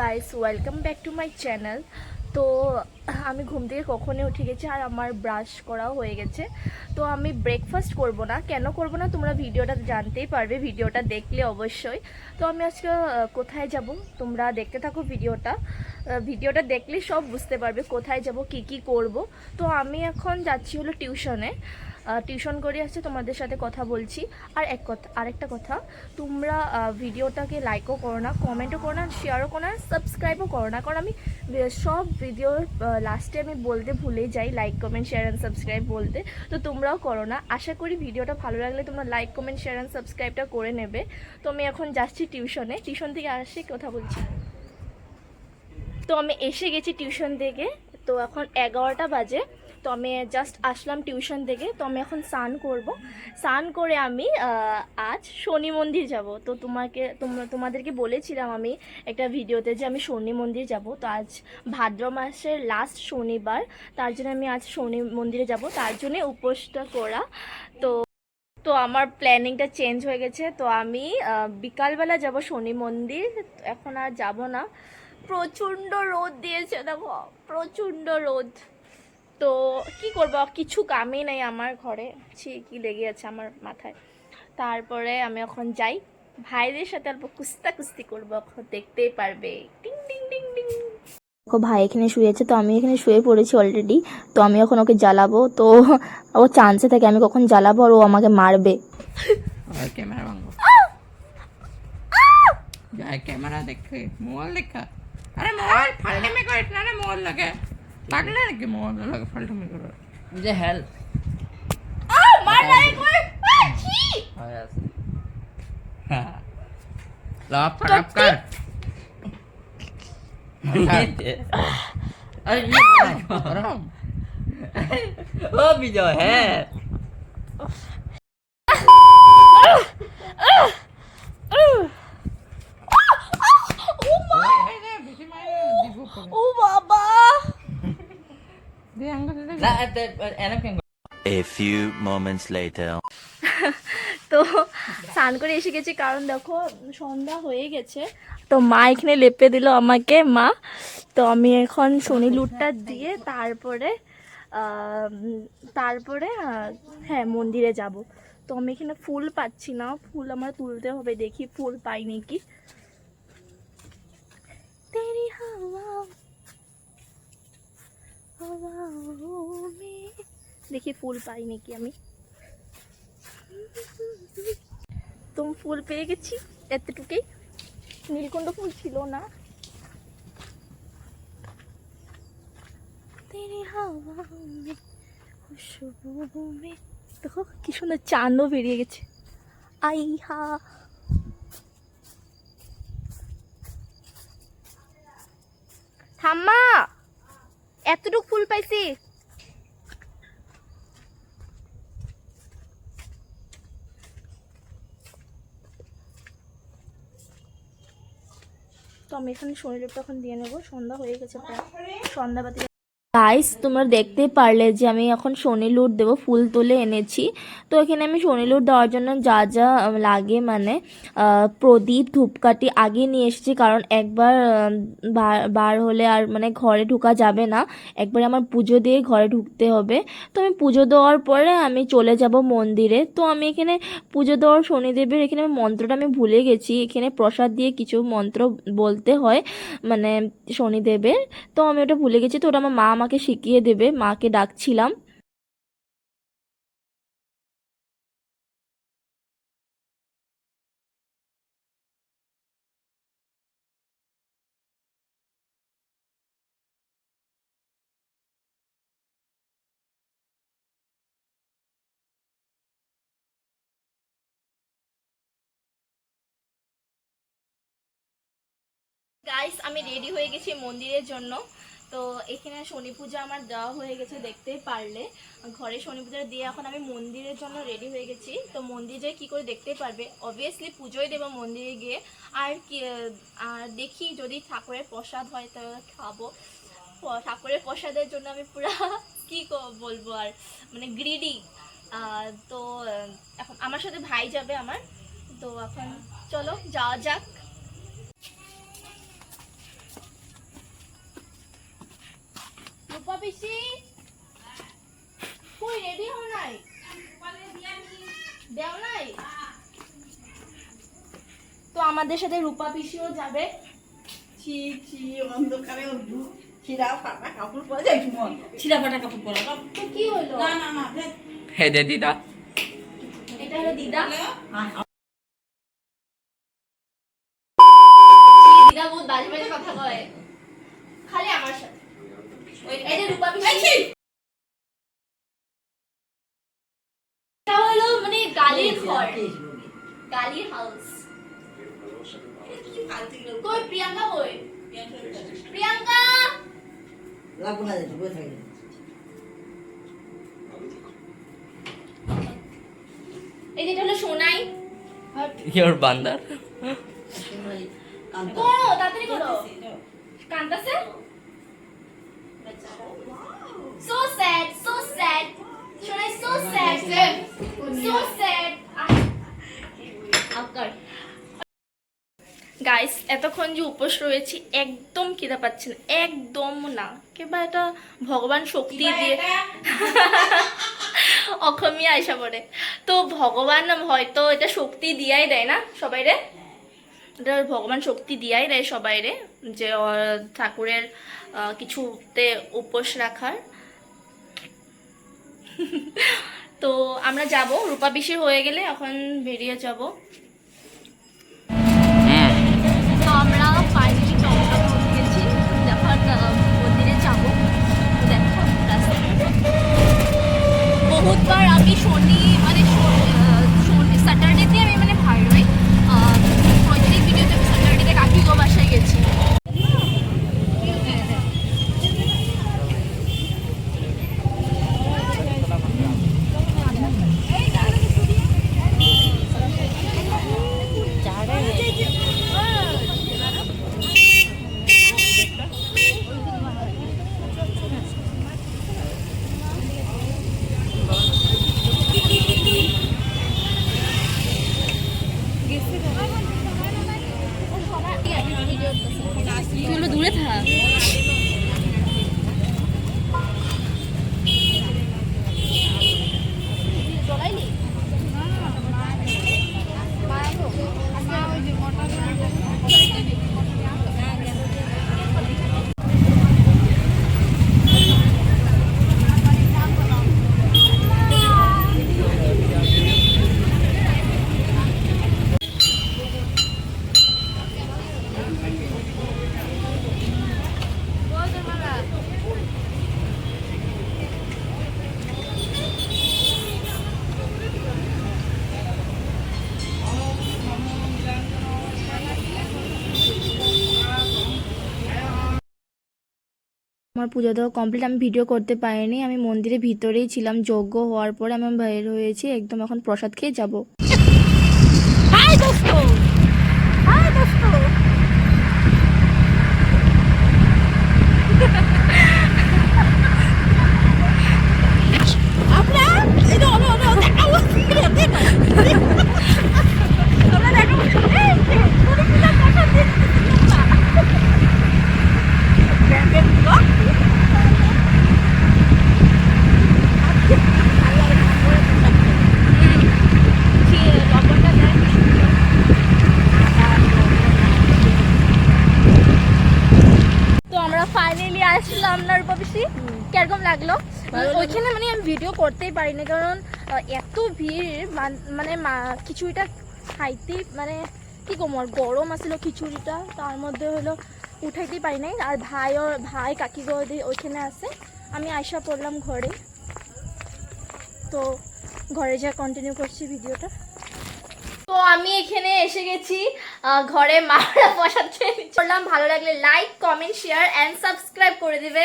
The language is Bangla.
Guys welcome back to my channel তো, আমি ঘুম থেকে কখনই উঠে গেছি আর আমার ব্রাশ করাও হয়ে গেছে। তো আমি ব্রেকফাস্ট করব না। কেন করব না? তোমরা ভিডিওটা জানতেই পারবে, ভিডিওটা দেখলে অবশ্যই। তো আমি আজকে কোথায় যাব? তোমরা দেখতে থাকো ভিডিওটা। ভিডিওটা দেখলে সব বুঝতে পারবে কোথায় যাব, কি কি করব। তো আমি এখন যাচ্ছি হলো টিউশনে টিউশন করে আসছে, তোমাদের সাথে কথা বলছি। আর এক কথা, আরেকটা কথা, তোমরা ভিডিওটাকে লাইকও করো না কমেন্টও করো না শেয়ারও করো না সাবস্ক্রাইবও করো না। কারণ আমি সব ভিডিওর লাস্টে আমি বলতে ভুলে যাই like comment share and subscribe বলতে। তো তোমরাও করো না। আশা করি ভিডিওটা ভালো লাগলে তোমরা লাইক কমেন্ট শেয়ার অ্যান্ড সাবস্ক্রাইবটা করে নেবে। তো আমি এখন যাচ্ছি টিউশনে টিউশন থেকে আসছি কথা বলছি। তো আমি এসে গেছি টিউশন থেকে। তো এখন এগারোটা বাজে। তো আমি জাস্ট আসলাম টিউশন থেকে, তো আমি এখন স্নান করব। স্নান করে আমি আজ শনি মন্দির যাব। তো তোমাকে তোমাদেরকে বলেছিলাম আমি একটা ভিডিওতে যে আমি শনি মন্দির যাব। তো আজ ভাদ্র মাসের লাস্ট শনিবার, তার জন্য আমি আজ শনি মন্দিরে যাব। তার জন্য উপোসটা করা। তো তো আমার প্ল্যানিংটা চেঞ্জ হয়ে গেছে। তো আমি বিকালবেলা যাব শনি মন্দির। এখন আর যাব না। প্রচণ্ড রোদ দিয়েছে, দেখো, প্রচণ্ড রোদ। তো কি করব? কিছু কামই নেই আমার ঘরে। ছি, কি লেগে আছে আমার মাথায়। তারপরে আমি এখন যাই। ভাইদের সাথে অল্প কুস্তা কুস্তি করব এখন দেখতেই পারবে। টিং টিং টিং টিং ভাই এখানে শুয়েছে তো আমি এখানে শুয়ে পড়েছি অলরেডি তো আমি এখন ওকে জ্বালাবো। তো ও চান্সে থাকে, আমি কখন জ্বালাবো আর ও আমাকে মারবে। ক্যামেরা ভাঙবো। ক্যামেরা দেখে, মোবাইল দেখা। আরে মোবাইল ফালতুমি করিস না রে মোবাইল লাগে। লাগলে নাকি মোবাইল লাগে ফালতুমি করে যে হেল মার নাই কই আহ, ছি! হয়ে আছে লাভ কর লাভ কর अरे ये गरम ओ विजय है A few moments later. তো স্নান করে এসে গেছি কারণ দেখো সন্ধ্যা হয়ে গেছে। তো মা এখানে লেপে দিল আমাকে মা। তো আমি এখন শনি লুটটা দিয়ে তারপরে তারপরে হ্যাঁ মন্দিরে যাব। তো আমি এখানে ফুল পাচ্ছি না ফুল আমার তুলতে হবে দেখি ফুল পাই নাকি। তেরি হাওয়া দেখি ফুল পাই নাকি আমি? তো ফুল পেয়ে গেছি এতটুকুই। নীলকণ্ঠ ফুল ছিল না। দেখো, কি সুন্দর চাঁদও বেরিয়ে গেছে। আই হা ঠাম্মা! এতটুকু ফুল পাইছি। তো আমি এখানে শনিদেবটা তখন দিয়ে নেব। সন্ধ্যা হয়ে গেছে প্রায়। সন্ধ্যাবাতি গাইস তোমরা দেখতে পারলে যে আমি এখন শনি লুট দেবো, ফুল তুলে এনেছি। তো এখানে আমি শনি লুট দেওয়ার জন্য যা যা লাগে মানে প্রদীপ, ধূপকাঠি আগে নিয়ে এসেছি কারণ একবার বার হলে আর মানে ঘরে ঢোকা যাবে না। একবার আমার পুজো দিয়ে ঘরে ঢুকতে হবে। তো আমি পুজো দেওয়ার পরে আমি চলে যাব মন্দিরে। তো আমি এখানে পুজো দেওয়ার শনিদেবের এখানে মন্ত্রটা আমি ভুলে গেছি। এখানে প্রসাদ দিয়ে কিছু মন্ত্র বলতে হয় মানে শনিদেবের তো আমি ওটা ভুলে গেছি। তো ওটা আমার মা আমাকে শিখিয়ে দেবে মাকে ডাকছিলাম। আমি রেডি হয়ে গেছি মন্দিরের জন্য। তো এখানে শনি পূজা আমার দেওয়া হয়ে গেছে দেখতেই পারলে। ঘরে শনি পূজা দিয়ে এখন আমি মন্দিরের জন্য রেডি হয়ে গেছি। তো মন্দিরে কি করে দেখতে পারবে? অবভিয়াসলি পুজোই দেবো মন্দিরে গিয়ে। আর কি আর দেখি যদি ঠাকুরের প্রসাদ হয় তো খাব। ঠাকুরের প্রসাদের জন্য আমি পুরা কি বলব আর? মানে গ্রিডি তো, এখন আমার সাথে ভাই যাবে আমার। তো এখন চলো যাওয়া যাক। পিসি? কই রেডি হও নাই? দেও নাই? তো আমাদের সাথে রূপা পিসিও যাবে। ছি ছি অন্ধকারে উঠবো। ফাটা কাপড় পরে যাই ছিঁড়া ফাটা কাপড় পরে তো কি হলো না না হে দে দিদা। এটা হলো দিদা। দিদা বহুত বাজে বাজে কথা কয়। খালি আমার সাথে। এই যে রূপা পিসি। এটা হলো মানে গালির ঘর। গালির হাউস কই প্রিয়াঙ্কা কই? প্রিয়াঙ্কা! লাগবো না যেতে বসে থাকে এই যেটা হলো সোনাই। ইওর বান্দার? করো তাড়াতাড়ি করো। কান্দাছে সো স্যাড সো স্যাড সোনাই সো স্যাড সো স্যাড আকার গাইস এতক্ষণ যে উপোস রয়েছি একদম খিদা পাচ্ছে না একদম না। কিংবা এটা ভগবান শক্তি দিয়ে অসমীয়া আইসা পড়ে। তো ভগবান হয়তো এটা শক্তি দিয়াই দেয় না সবাই রে? এটা ভগবান শক্তি দিয়াই দেয় সবাই রে যে ঠাকুরের কিছুতে উপোস রাখার। তো আমরা যাব রূপা হয়ে গেলে এখন বেরিয়ে যাব তো আমরা ফাইনালি টমটম উঠে গেছি যখন আহ, মন্দিরে যাব তো দেখো রাস্তায় বহুতবার আমি শনি মানে শনি স্যাটারডেতে আমি মানে ভাই রই প্রত্যেক ভিডিওতে আমি স্যাটারডেতে কাকি গো বাসায় গেছি তুই দূরে থাক আমার পুজো দেওয়া কমপ্লিট আমি ভিডিও করতে পারিনি আমি মন্দিরের ভিতরেই ছিলাম যজ্ঞ হওয়ার পরে আমি বাইরে হয়েছি একদম এখন প্রসাদ খেয়ে যাব আমরা ফাইনালি আসলাম না রূপা কীরকম লাগল? ওইখানে মানে আমি ভিডিও করতেই পারিনি কারণ এত ভিড় মানে খিচুড়িটা খাইতেই মানে কি কম আর গরম আছিল খিচুড়িটা তার মধ্যে হলো উঠাইতেই পারি নাই আর ভাইও ভাই কাকি গদি ওইখানে আছে। আমি আয়সা পড়লাম ঘরে। তো ঘরে যা কন্টিনিউ করছি ভিডিওটা তো আমি এখানে এসে গেছি ঘরে মারা বসাচ্ছে করলাম ভালো লাগলে like comment share and subscribe করে দিবে।